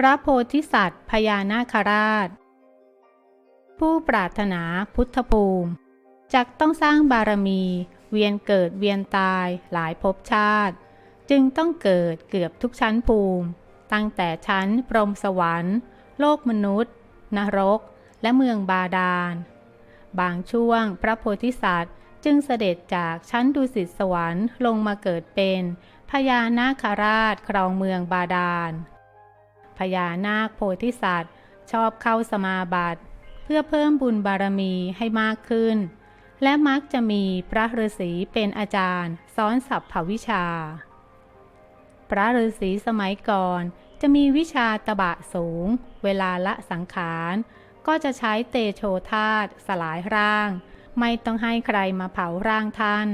พระโพธิสัตว์พญานาคราช ผู้ปรารถนาพุทธภูมิจักต้องสร้างบารมี เวียนเกิดเวียนตายหลายภพชาติ จึงต้องเกิดเกือบทุกชั้นภูมิ ตั้งแต่ชั้นพรมสวรรค์ โลกมนุษย์ นรก และเมืองบาดาล บางช่วงพระโพธิสัตว์จึงเสด็จจากชั้นดุสิตสวรรค์ลงมาเกิดเป็นพญานาคราชครองเมืองบาดาล พญานาคโพธิสัตว์ ชอบเข้าสมาบัติ เพื่อเพิ่มบุญบารมีให้มากขึ้น และมักจะมีพระฤาษีเป็นอาจารย์สอนสัพพวิชา พระฤาษีสมัยก่อนจะมีวิชาตบะสูง เวลาละสังขารก็จะใช้เตโชธาตสลายร่าง ไม่ต้องให้ใครมาเผาร่างท่าน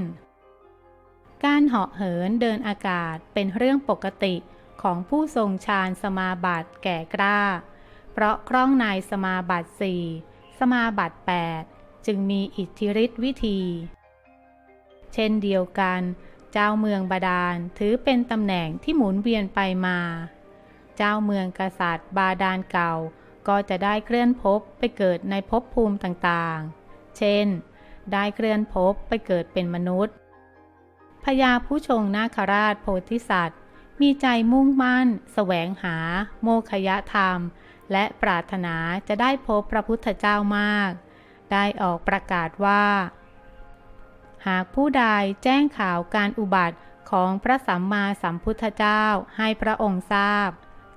การเหาะเหินเดินอากาศเป็นเรื่องปกติ ของผู้ทรงฌานสมาบัติแก่กล้า เพราะคล่องในสมาบัติสี่สมาบัติ8จึงมีอิทธิฤทธิวิธี เช่นเดียวกัน เจ้าเมืองบาดาลถือเป็นตำแหน่งที่หมุนเวียนไปมา เจ้าเมืองกษัตริย์บาดาลเก่าก็จะได้เคลื่อนภพไปเกิดในภพภูมิต่างๆ เช่น ได้เคลื่อนภพไปเกิดเป็นมนุษย์พญาผู้ชงนาคราชโพธิสัตว์ มีใจมุ่งมั่นแสวงหา โมคยธรรม และปรารถนาจะได้พบพระพุทธเจ้ามาก ได้ออกประกาศว่า หากผู้ใดแจ้งข่าวการอุบัติของพระสัมมาสัมพุทธเจ้าให้พระองค์ทราบ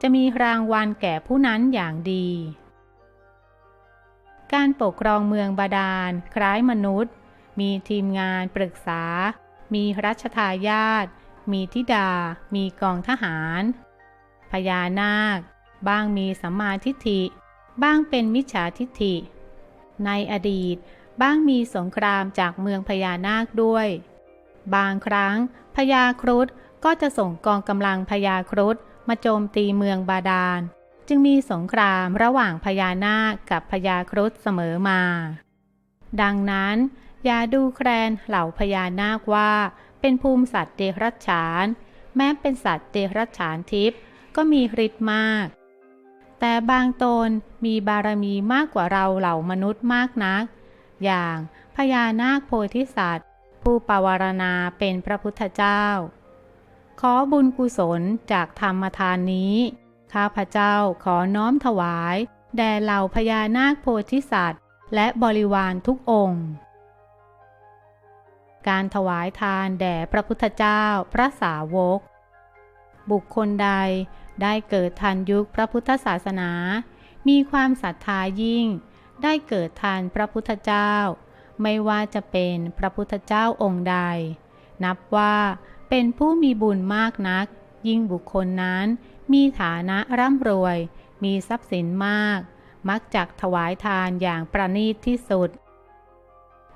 จะมีรางวัลแก่ผู้นั้นอย่างดี การปกครองเมืองบาดาล คล้ายมนุษย์ มีทีมงานปรึกษา มีรัชทายาท มีธิดา มีกองทหาร พญานาค บ้างมีสัมมาทิฏฐิ บ้างเป็นมิจฉาทิฏฐิ ในอดีต บ้างมีสงครามจากเมืองพญานาคด้วย บางครั้งพญาครุฑก็จะส่งกองกำลังพญาครุฑมาโจมตีเมืองบาดาล จึงมีสงครามระหว่างพญานาคกับพญาครุฑเสมอมา ดังนั้น อย่าดูแคลนเหล่าพญานาคว่า เป็นภูมิสัตว์เดรัจฉาน แม้เป็นสัตว์เดรัจฉานทิพย์ก็มีฤทธิ์มาก แต่บางตนมีบารมีมากกว่าเราเหล่ามนุษย์มากนัก อย่างพญานาคโพธิสัตว์ ผู้ปวารณาเป็นพระพุทธเจ้า ขอบุญกุศลจากธรรมทานนี้ ข้าพเจ้าขอน้อมถวาย แด่เหล่าพญานาคโพธิสัตว์ และบริวารทุกองค์ การถวายทานแด่พระพุทธเจ้าพระสาวก บุคคลใดได้เกิดทันยุคพระพุทธศาสนา มีความศรัทธายิ่ง ได้เกิดทันพระพุทธเจ้า ไม่ว่าจะเป็นพระพุทธเจ้าองค์ใด นับว่าเป็นผู้มีบุญมากนัก ยิ่งบุคคลนั้นมีฐานะร่ำรวย มีทรัพย์สินมาก มักจักถวายทานอย่างประณีตที่สุด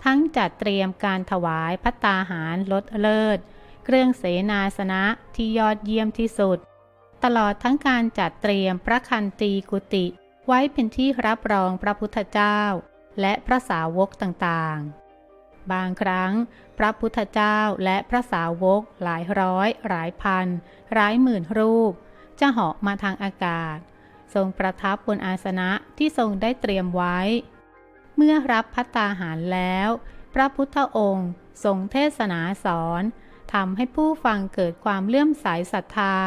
ทั้งจัดเตรียมการถวายพัตตาหารลดเลิศ เครื่องเสนาสนะที่ยอดเยี่ยมที่สุด ตลอดทั้งการจัดเตรียมพระคันตีกุติไว้เป็นที่รับรองพระพุทธเจ้า และพระสาวกต่างๆ บางครั้ง พระพุทธเจ้าและพระสาวกหลายร้อย หลายพัน หลายหมื่นรูป จะเหาะมาทางอากาศ ทรงประทับบนอาสนะที่ทรงได้เตรียมไว้ เมื่อรับพัตตาหารแล้ว พระพุทธองค์ทรงเทศนาสอนทำให้ผู้ฟังเกิดความเลื่อมใสศรัทธา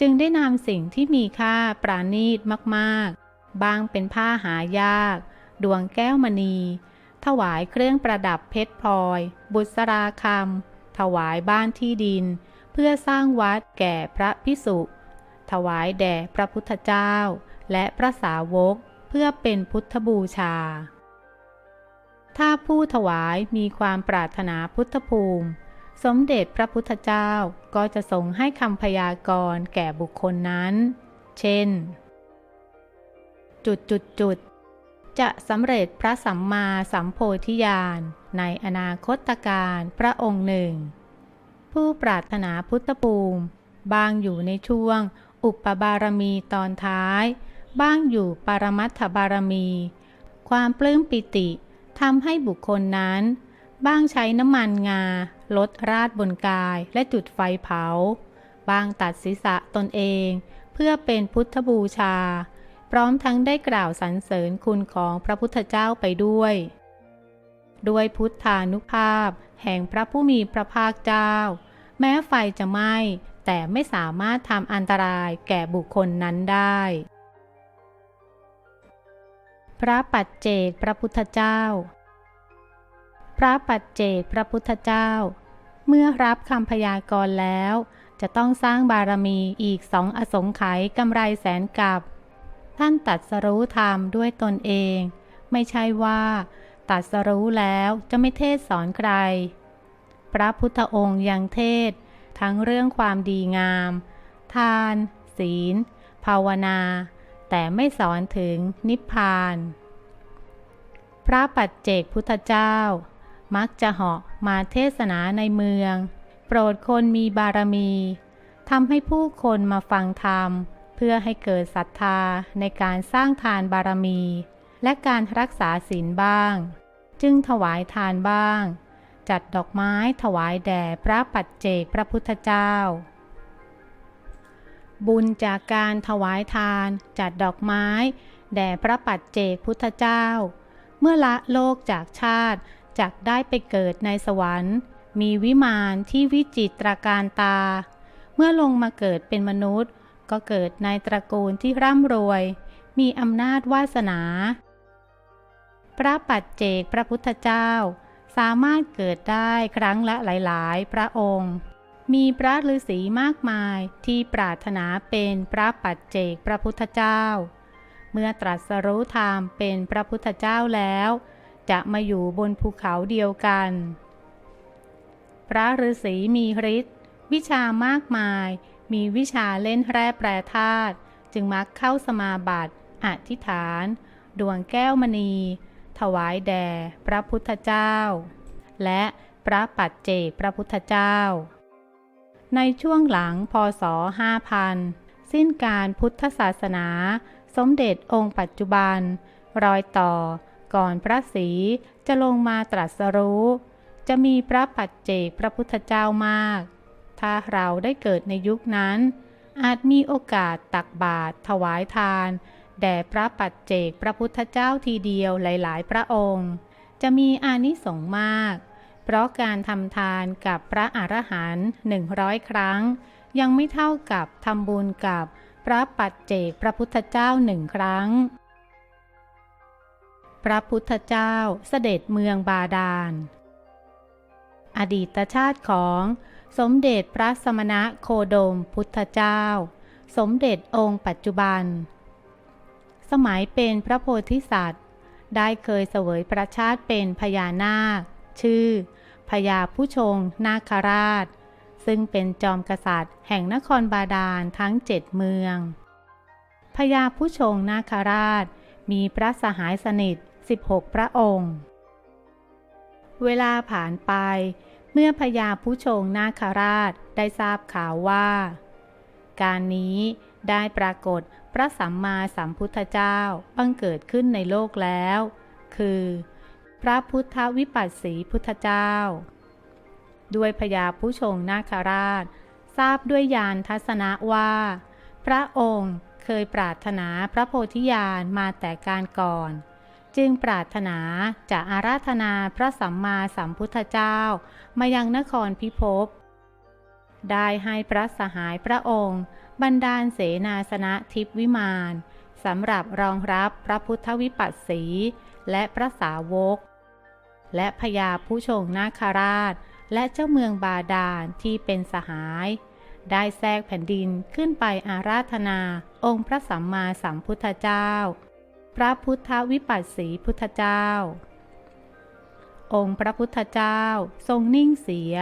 จึงได้นำสิ่งที่มีค่าปราณีตมากๆ บางเป็นผ้าหายาก ดวงแก้วมณี ถวายเครื่องประดับเพชรพลอย บุษราคำถวายบ้านที่ดิน เพื่อสร้างวัดแก่พระพิสุ ถวายแด่พระพุทธเจ้า และพระสาวกเพื่อเป็นพุทธบูชา ถ้าผู้ถวายมีความปรารถนาพุทธภูมิ สมเด็จพระพุทธเจ้าก็จะทรงให้คำพยากรณ์แก่บุคคลนั้น เช่น จุดจุดจุดจะสำเร็จพระสัมมาสัมโพธิญาณในอนาคตการพระองค์หนึ่ง ผู้ปรารถนาพุทธภูมิ บางอยู่ในช่วง อุปบารมีตอนท้าย บ้างอยู่ปรมัตถบารมี ความปลื้มปิติ ทำให้บุคคลนั้น บ้างใช้น้ำมันงา ลดราดบนกายและจุดไฟเผาบ้างตัดศีรษะตนเองเเพื่อเป็นพุทธบูชา พร้อมทั้งได้กล่าวสรรเสริญคุณของพระพุทธเจ้าไปด้วย ด้วยพุทธานุภาพ แห่งพระผู้มีพระภาคเจ้า แม้ไฟจะไหม้แต่ไม่สามารถทำอันตรายแก่บุคคลนั้นได้ พระปัจเจกพระพุทธเจ้า พระปัจเจกพระพุทธเจ้า เมื่อรับคำพยากรณ์แล้ว จะต้องสร้างบารมีอีกสองอสงไขยกำไรแสนกับ ท่านตัดสรู้ธรรมด้วยตนเอง ไม่ใช่ว่าตัดสรู้แล้วจะไม่เทศสอนใคร พระพุทธองค์ยังเทศ ทั้งเรื่องความดีงาม ทาน ศีล ภาวนา แต่ไม่สอนถึงนิพพาน พระปัจเจกพุทธเจ้า มักจะเหาะมาเทศนาในเมือง โปรดคนมีบารมีทำให้ผู้คนมาฟังธรรม เพื่อให้เกิดศรัทธาในการสร้างทานบารมี และการรักษาศีลบ้าง จึงถวายทานบ้าง จัดดอกไม้ถวายแด่พระปัจเจกพระพุทธเจ้า บุญจากการถวายทาน จัดดอกไม้ แด่พระปัจเจกพุทธเจ้า เมื่อละโลกจากชาติจักได้ไปเกิดในสวรรค์ มีวิมานที่วิจิตรการตา เมื่อลงมาเกิดเป็นมนุษย์ ก็เกิดในตระกูลที่ร่ำรวย มีอำนาจวาสนา พระปัจเจกพระพุทธเจ้า สามารถเกิดได้ครั้งละหลาย ๆ พระองค์ มีพระฤาษีมากมายที่ปรารถนาเป็นพระปัจเจกพระพุทธเจ้า เมื่อตรัสรู้ธรรมเป็นพระพุทธเจ้าแล้ว จะมาอยู่บนภูเขาเดียวกัน พระฤาษีมีฤทธิ์วิชามากมาย มีวิชาเล่นแร่แปรธาตุจึงมักเข้าสมาบัติอธิษฐาน ดวงแก้วมณี ถวายแด่พระพุทธเจ้า และพระปัจเจกพระพุทธเจ้า ในช่วงหลังพศ 5000 สิ้นการพุทธศาสนา สมเด็จองค์ปัจจุบัน รอยต่อ ก่อนพระศรีจะลงมาตรัสรู้ จะมีพระปัจเจกพระพุทธเจ้ามาก ถ้าเราได้เกิดในยุคนั้น อาจมีโอกาสตักบาตรถวายทาน แด่พระปัจเจกพระพุทธเจ้าทีเดียวหลาย ๆ พระองค์ จะมีอานิสงส์มาก เพราะการทำทานกับพระอรหันต์หนึ่งร้อยครั้ง ยังไม่เท่ากับทำบุญกับพระปัจเจกพระพุทธเจ้าหนึ่งครั้ง พระพุทธเจ้าเสด็จเมืองบาดาล อดีตชาติของสมเด็จพระสมณะโคดมพุทธเจ้า สมเด็จองค์ปัจจุบัน สมัยเป็นพระโพธิสัตว์ ได้เคยเสวยประชาติเป็นพญานาค ชื่อ พญาผู้ชง นาคราช ซึ่งเป็นจอมกษัตริย์ แห่งนครบาดาลทั้งเจ็ดเมืองพญาผู้ชง นาคราช มีพระสหายสนิท 16 พระองค์ เวลาผ่านไป เมื่อพญาผู้ชง นาคราชได้ทราบข่าวว่า การนี้ได้ปรากฏพระสัมมาสัมพุทธเจ้าบังเกิดขึ้นในโลกแล้ว คือ ระพุทธวิปัสสีพุทธเจ้า ด้วยพญาผู้ชงนาคราช ทราบด้วยญาณทัศนะว่า พระองค์เคยปรารถนาพระโพธิญาณมาแต่การก่อน จึงปรารถนาจะอาราธนาพระสัมมาสัมพุทธเจ้า มายังนครพิภพได้ให้พระสหายพระองค์บรรดาลเสนาสนะทิพวิมานสำหรับรองรับพระพุทธวิปัสสีและพระสาวก และพญาผู้ชงนาคราช และเจ้าเมืองบาดาลที่เป็นสหาย ได้แทรกแผ่นดินขึ้นไปอาราธนาองค์พระสัมมาสัมพุทธเจ้า พระพุทธวิปัสสีพุทธเจ้า องค์พระพุทธเจ้าทรงนิ่งเสีย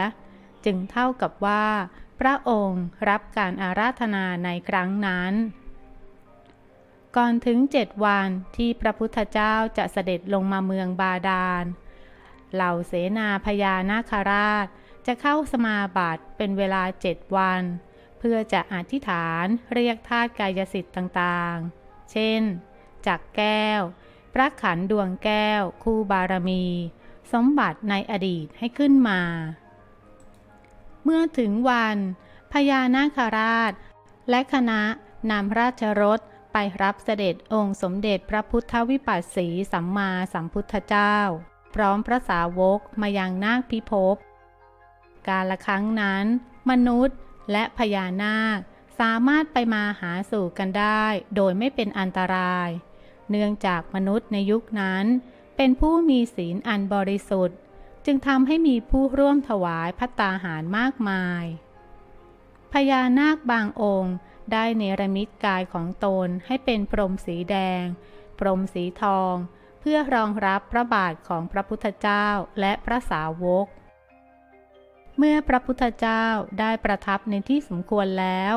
จึงเท่ากับว่า พระองค์รับการอาราธนาในครั้งนั้นก่อนถึงเจ็ดวันที่พระพุทธเจ้าจะเสด็จลงมาเมืองบาดาล เหล่าเสนาพญานาคราช จะเข้าสมาบัติเป็นเวลาเจ็ดวัน เพื่อจะอธิษฐานเรียกธาตุกายสิทธิ์ต่างๆ เช่น จักแก้ว พระขันดวงแก้ว คู่บารมี สมบัติในอดีตให้ขึ้นมา เมื่อถึงวันพญานาคราช และคณะนำราชรถไปรับเสด็จองค์สมเด็จพระพุทธวิปัสสีสัมมาสัมพุทธเจ้า พร้อมพระสาวกมายังนาคพิภพ การละครั้งนั้น มนุษย์และพญานาคสามารถไปมาหาสู่กันได้ โดยไม่เป็นอันตราย เนื่องจากมนุษย์ในยุคนั้น เป็นผู้มีศีลอันบริสุทธิ์ จึงทำให้มีผู้ร่วมถวายพัตตาหารมากมาย พญานาคบางองค์ได้เนรมิตกายของตนให้เป็นพรมสีแดง พรมสีทอง พื่อรองรับพระบาทของพระพุทธเจ้าและพระสาวก เมื่อพระพุทธเจ้าได้ประทับในที่สมควรแล้ว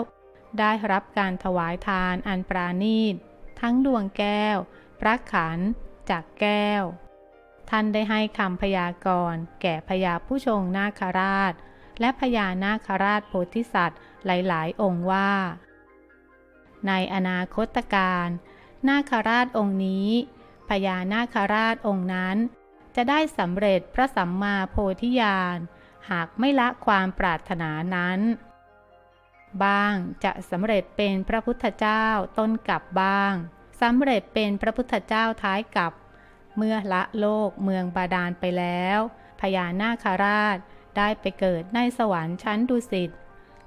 ได้รับการถวายทานอันปราณีต ทั้งดวงแก้ว พระขันจากแก้ว ท่านได้ให้คำพยากรณ์แก่พญาผู้ชงนาคราช และพญานาคราชโพธิสัตว์หลาย ๆ องค์ว่า ในอนาคตการ นาคราชองค์นี้ พญานาคราชองค์นั้น จะได้สำเร็จพระสัมมาโพธิญาณ หากไม่ละความปรารถนานั้น บ้างจะสำเร็จเป็นพระพุทธเจ้าต้นกับบ้างสำเร็จเป็นพระพุทธเจ้าท้ายกับ เมื่อละโลกเมืองบาดาลไปแล้วพญานาคราชได้ไปเกิดในสวรรค์ชั้นดุสิต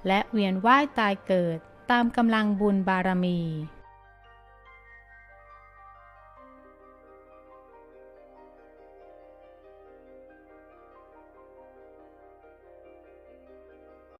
และเวียนว่ายตายเกิดตามกำลังบุญบารมี